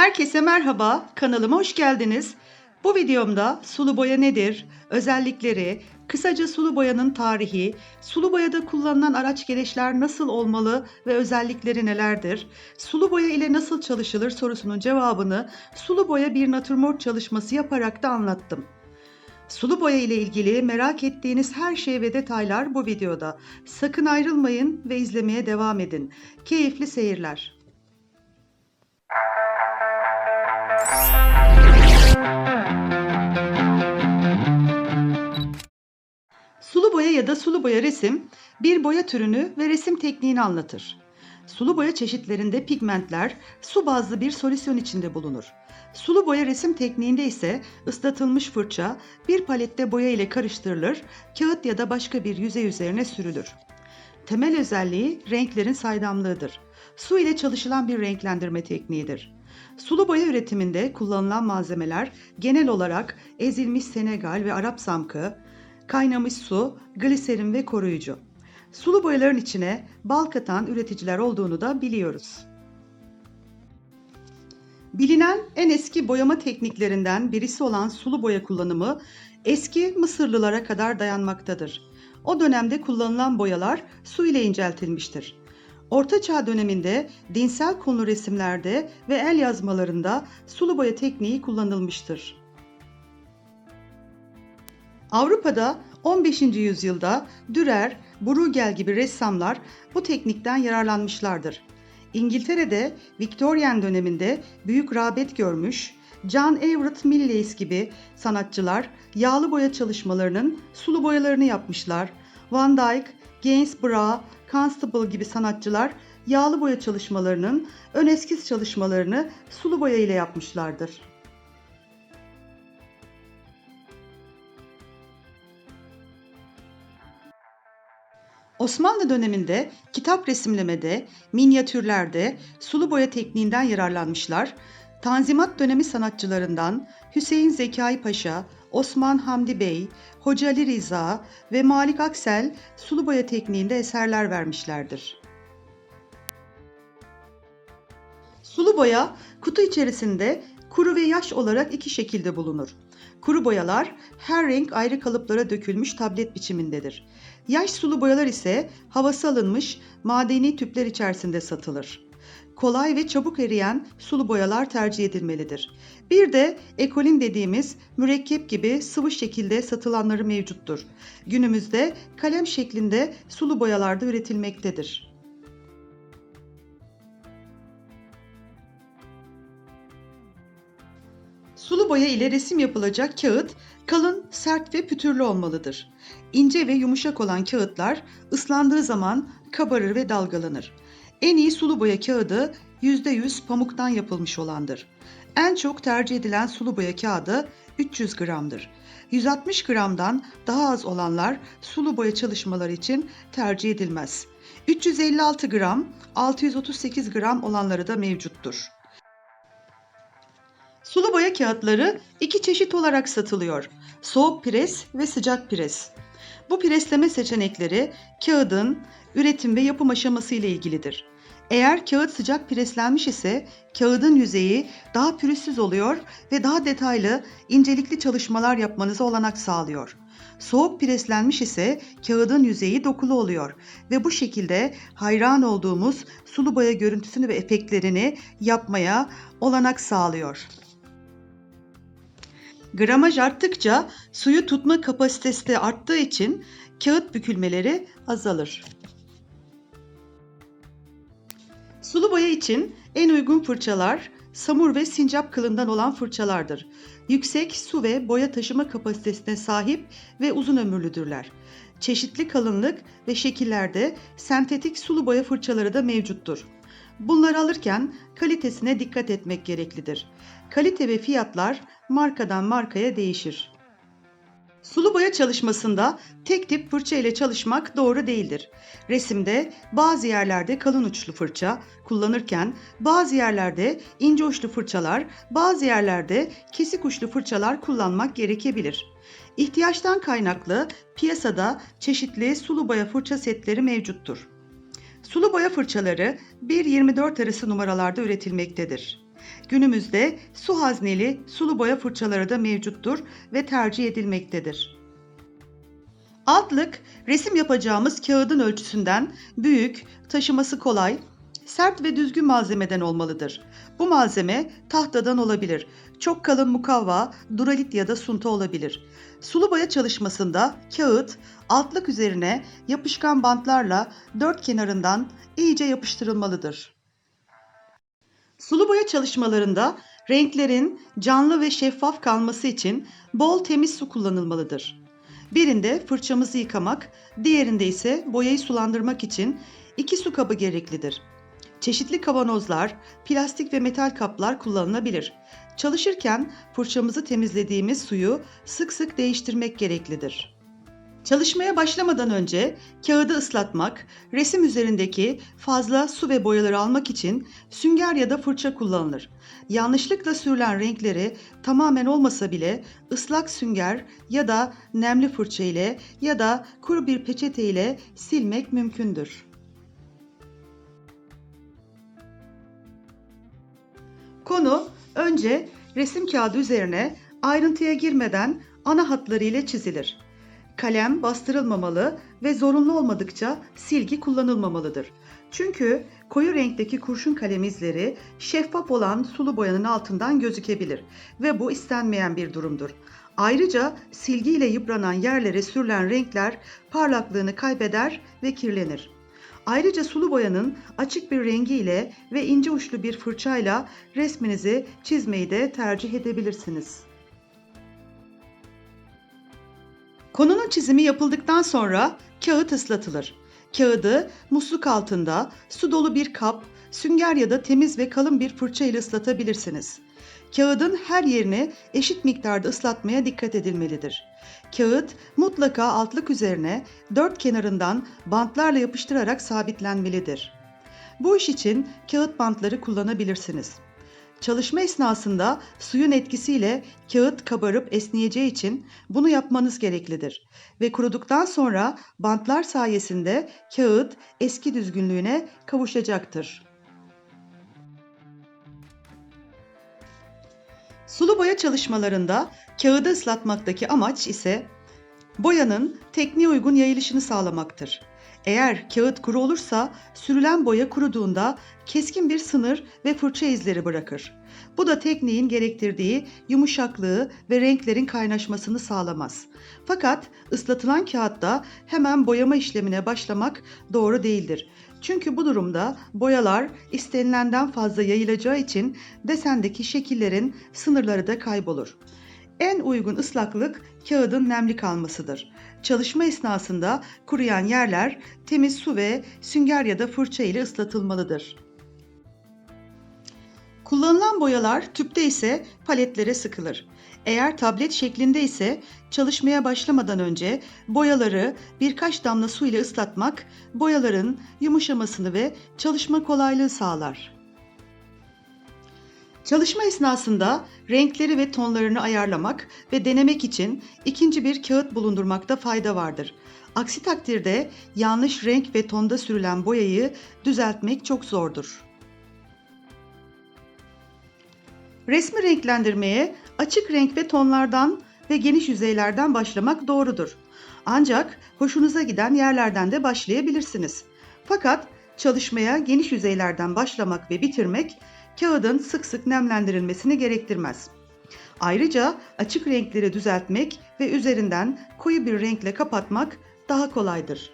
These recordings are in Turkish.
Herkese merhaba, kanalıma hoş geldiniz. Bu videomda sulu boya nedir, özellikleri, kısaca sulu boyanın tarihi, sulu boyada kullanılan araç gereçler nasıl olmalı ve özellikleri nelerdir, sulu boya ile nasıl çalışılır sorusunun cevabını sulu boya bir natürmort çalışması yaparak da anlattım. Sulu boya ile ilgili merak ettiğiniz her şey ve detaylar bu videoda. Sakın ayrılmayın ve izlemeye devam edin. Keyifli seyirler. Sulu boya ya da sulu boya resim bir boya türünü ve resim tekniğini anlatır. Sulu boya çeşitlerinde pigmentler su bazlı bir solüsyon içinde bulunur. Sulu boya resim tekniğinde ise ıslatılmış fırça bir palette boya ile karıştırılır, kağıt ya da başka bir yüzey üzerine sürülür. Temel özelliği renklerin saydamlığıdır. Su ile çalışılan bir renklendirme tekniğidir. Sulu boya üretiminde kullanılan malzemeler genel olarak ezilmiş Senegal ve Arap samkı, kaynamış su, gliserin ve koruyucu. Sulu boyaların içine bal katan üreticiler olduğunu da biliyoruz. Bilinen en eski boyama tekniklerinden birisi olan sulu boya kullanımı eski Mısırlılara kadar dayanmaktadır. O dönemde kullanılan boyalar su ile inceltilmiştir. Orta Çağ döneminde dinsel konu resimlerde ve el yazmalarında sulu boya tekniği kullanılmıştır. Avrupa'da 15. yüzyılda Dürer, Bruegel gibi ressamlar bu teknikten yararlanmışlardır. İngiltere'de Victorian döneminde büyük rağbet görmüş, John Everett Millais gibi sanatçılar yağlı boya çalışmalarının sulu boyalarını yapmışlar. Van Dyck, Gainsborough, Constable gibi sanatçılar yağlı boya çalışmalarının ön eskiz çalışmalarını sulu boya ile yapmışlardır. Osmanlı döneminde kitap resimlemede, minyatürlerde sulu boya tekniğinden yararlanmışlar. Tanzimat dönemi sanatçılarından Hüseyin Zekai Paşa, Osman Hamdi Bey, Hoca Ali Rıza ve Malik Aksel sulu boya tekniğinde eserler vermişlerdir. Sulu boya kutu içerisinde kuru ve yaş olarak iki şekilde bulunur. Kuru boyalar her renk ayrı kalıplara dökülmüş tablet biçimindedir. Yaş sulu boyalar ise havası alınmış madeni tüpler içerisinde satılır. Kolay ve çabuk eriyen sulu boyalar tercih edilmelidir. Bir de ekolin dediğimiz mürekkep gibi sıvı şekilde satılanları mevcuttur. Günümüzde kalem şeklinde sulu boyalarda üretilmektedir. Sulu boya ile resim yapılacak kağıt kalın, sert ve pütürlü olmalıdır. İnce ve yumuşak olan kağıtlar ıslandığı zaman kabarır ve dalgalanır. En iyi sulu boya kağıdı %100 pamuktan yapılmış olandır. En çok tercih edilen sulu boya kağıdı 300 gramdır. 160 gramdan daha az olanlar sulu boya çalışmaları için tercih edilmez. 356 gram, 638 gram olanları da mevcuttur. Sulu boya kağıtları iki çeşit olarak satılıyor. Soğuk pres ve sıcak pres. Bu presleme seçenekleri kağıdın üretim ve yapım aşaması ile ilgilidir. Eğer kağıt sıcak preslenmiş ise kağıdın yüzeyi daha pürüzsüz oluyor ve daha detaylı, incelikli çalışmalar yapmanıza olanak sağlıyor. Soğuk preslenmiş ise kağıdın yüzeyi dokulu oluyor ve bu şekilde hayran olduğumuz sulu boya görüntüsünü ve efektlerini yapmaya olanak sağlıyor. Gramaj arttıkça suyu tutma kapasitesi de arttığı için kağıt bükülmeleri azalır. Sulu boya için en uygun fırçalar samur ve sincap kılından olan fırçalardır. Yüksek su ve boya taşıma kapasitesine sahip ve uzun ömürlüdürler. Çeşitli kalınlık ve şekillerde sentetik sulu boya fırçaları da mevcuttur. Bunları alırken kalitesine dikkat etmek gereklidir. Kalite ve fiyatlar markadan markaya değişir. Sulu boya çalışmasında tek tip fırça ile çalışmak doğru değildir. Resimde bazı yerlerde kalın uçlu fırça kullanırken bazı yerlerde ince uçlu fırçalar, bazı yerlerde kesik uçlu fırçalar kullanmak gerekebilir. İhtiyaçtan kaynaklı piyasada çeşitli sulu boya fırça setleri mevcuttur. Sulu boya fırçaları 1-24 arası numaralarda üretilmektedir. Günümüzde su hazneli sulu boya fırçaları da mevcuttur ve tercih edilmektedir. Altlık, resim yapacağımız kağıdın ölçüsünden büyük, taşıması kolay, sert ve düzgün malzemeden olmalıdır. Bu malzeme tahtadan olabilir. Çok kalın mukavva, duralit ya da sunta olabilir. Sulu boya çalışmasında kağıt altlık üzerine yapışkan bantlarla dört kenarından iyice yapıştırılmalıdır. Sulu boya çalışmalarında renklerin canlı ve şeffaf kalması için bol temiz su kullanılmalıdır. Birinde fırçamızı yıkamak, diğerinde ise boyayı sulandırmak için iki su kabı gereklidir. Çeşitli kavanozlar, plastik ve metal kaplar kullanılabilir. Çalışırken fırçamızı temizlediğimiz suyu sık sık değiştirmek gereklidir. Çalışmaya başlamadan önce kağıdı ıslatmak, resim üzerindeki fazla su ve boyaları almak için sünger ya da fırça kullanılır. Yanlışlıkla sürülen renkleri tamamen olmasa bile ıslak sünger ya da nemli fırça ile ya da kuru bir peçete ile silmek mümkündür. Konu önce resim kağıdı üzerine ayrıntıya girmeden ana hatları ile çizilir. Kalem bastırılmamalı ve zorunlu olmadıkça silgi kullanılmamalıdır. Çünkü koyu renkteki kurşun kalem izleri şeffaf olan sulu boyanın altından gözükebilir ve bu istenmeyen bir durumdur. Ayrıca silgiyle yıpranan yerlere sürülen renkler parlaklığını kaybeder ve kirlenir. Ayrıca sulu boyanın açık bir rengiyle ve ince uçlu bir fırçayla resminizi çizmeyi de tercih edebilirsiniz. Konunun çizimi yapıldıktan sonra kağıt ıslatılır. Kağıdı musluk altında su dolu bir kap, sünger ya da temiz ve kalın bir fırça ile ıslatabilirsiniz. Kağıdın her yerini eşit miktarda ıslatmaya dikkat edilmelidir. Kağıt mutlaka altlık üzerine dört kenarından bantlarla yapıştırarak sabitlenmelidir. Bu iş için kağıt bantları kullanabilirsiniz. Çalışma esnasında suyun etkisiyle kağıt kabarıp esneyeceği için bunu yapmanız gereklidir. Ve kuruduktan sonra bantlar sayesinde kağıt eski düzgünlüğüne kavuşacaktır. Sulu boya çalışmalarında kağıdı ıslatmaktaki amaç ise boyanın tekniğe uygun yayılışını sağlamaktır. Eğer kağıt kuru olursa sürülen boya kuruduğunda keskin bir sınır ve fırça izleri bırakır. Bu da tekniğin gerektirdiği yumuşaklığı ve renklerin kaynaşmasını sağlamaz. Fakat ıslatılan kağıtta hemen boyama işlemine başlamak doğru değildir. Çünkü bu durumda boyalar istenilenden fazla yayılacağı için desendeki şekillerin sınırları da kaybolur. En uygun ıslaklık kağıdın nemli kalmasıdır. Çalışma esnasında kuruyan yerler temiz su ve sünger ya da fırça ile ıslatılmalıdır. Kullanılan boyalar tüpte ise paletlere sıkılır. Eğer tablet şeklinde ise çalışmaya başlamadan önce boyaları birkaç damla su ile ıslatmak boyaların yumuşamasını ve çalışma kolaylığı sağlar. Çalışma esnasında renkleri ve tonlarını ayarlamak ve denemek için ikinci bir kağıt bulundurmakta fayda vardır. Aksi takdirde yanlış renk ve tonda sürülen boyayı düzeltmek çok zordur. Resmi renklendirmeye açık renk ve tonlardan ve geniş yüzeylerden başlamak doğrudur. Ancak hoşunuza giden yerlerden de başlayabilirsiniz. Fakat çalışmaya geniş yüzeylerden başlamak ve bitirmek kağıdın sık sık nemlendirilmesini gerektirmez. Ayrıca açık renkleri düzeltmek ve üzerinden koyu bir renkle kapatmak daha kolaydır.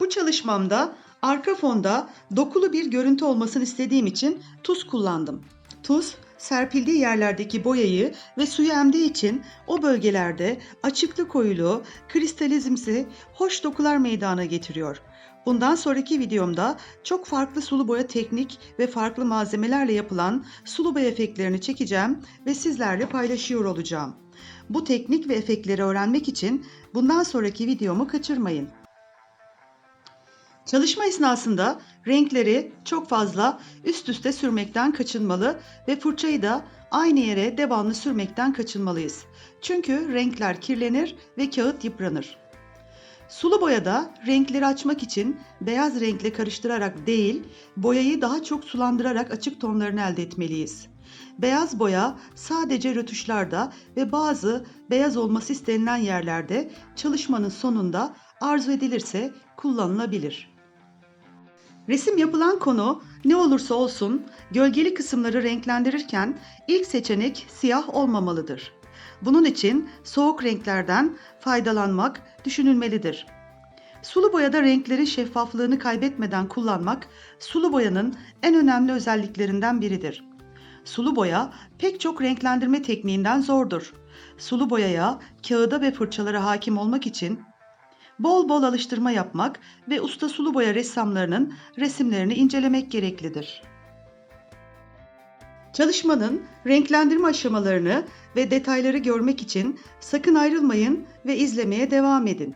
Bu çalışmamda arka fonda dokulu bir görüntü olmasını istediğim için tuz kullandım. Tuz serpildiği yerlerdeki boyayı ve suyu emdiği için o bölgelerde açıklı koyuluğu, kristalizmsi, hoş dokular meydana getiriyor. Bundan sonraki videomda çok farklı sulu boya teknik ve farklı malzemelerle yapılan sulu boya efektlerini çekeceğim ve sizlerle paylaşıyor olacağım. Bu teknik ve efektleri öğrenmek için bundan sonraki videomu kaçırmayın. Çalışma esnasında renkleri çok fazla üst üste sürmekten kaçınmalı ve fırçayı da aynı yere devamlı sürmekten kaçınmalıyız. Çünkü renkler kirlenir ve kağıt yıpranır. Sulu boyada renkleri açmak için beyaz renkle karıştırarak değil, boyayı daha çok sulandırarak açık tonlarını elde etmeliyiz. Beyaz boya sadece rötuşlarda ve bazı beyaz olması istenilen yerlerde çalışmanın sonunda arzu edilirse kullanılabilir. Resim yapılan konu ne olursa olsun gölgeli kısımları renklendirirken ilk seçenek siyah olmamalıdır. Bunun için soğuk renklerden faydalanmak düşünülmelidir. Sulu boyada renklerin şeffaflığını kaybetmeden kullanmak sulu boyanın en önemli özelliklerinden biridir. Sulu boya pek çok renklendirme tekniğinden zordur. Sulu boyaya, kağıda ve fırçalara hakim olmak için bol bol alıştırma yapmak ve usta sulu boya ressamlarının resimlerini incelemek gereklidir. Çalışmanın renklendirme aşamalarını ve detayları görmek için sakın ayrılmayın ve izlemeye devam edin.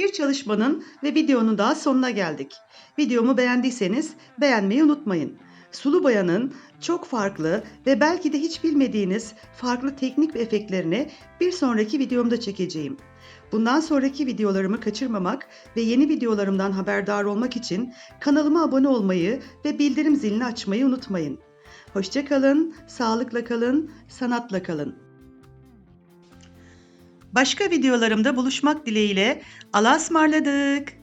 Bir çalışmanın ve videonun daha sonuna geldik. Videomu beğendiyseniz beğenmeyi unutmayın. Sulu boyanın çok farklı ve belki de hiç bilmediğiniz farklı teknik ve efektlerini bir sonraki videomda çekeceğim. Bundan sonraki videolarımı kaçırmamak ve yeni videolarımdan haberdar olmak için kanalıma abone olmayı ve bildirim zilini açmayı unutmayın. Hoşçakalın, sağlıkla kalın, sanatla kalın. Başka videolarımda buluşmak dileğiyle Allah'a ısmarladık.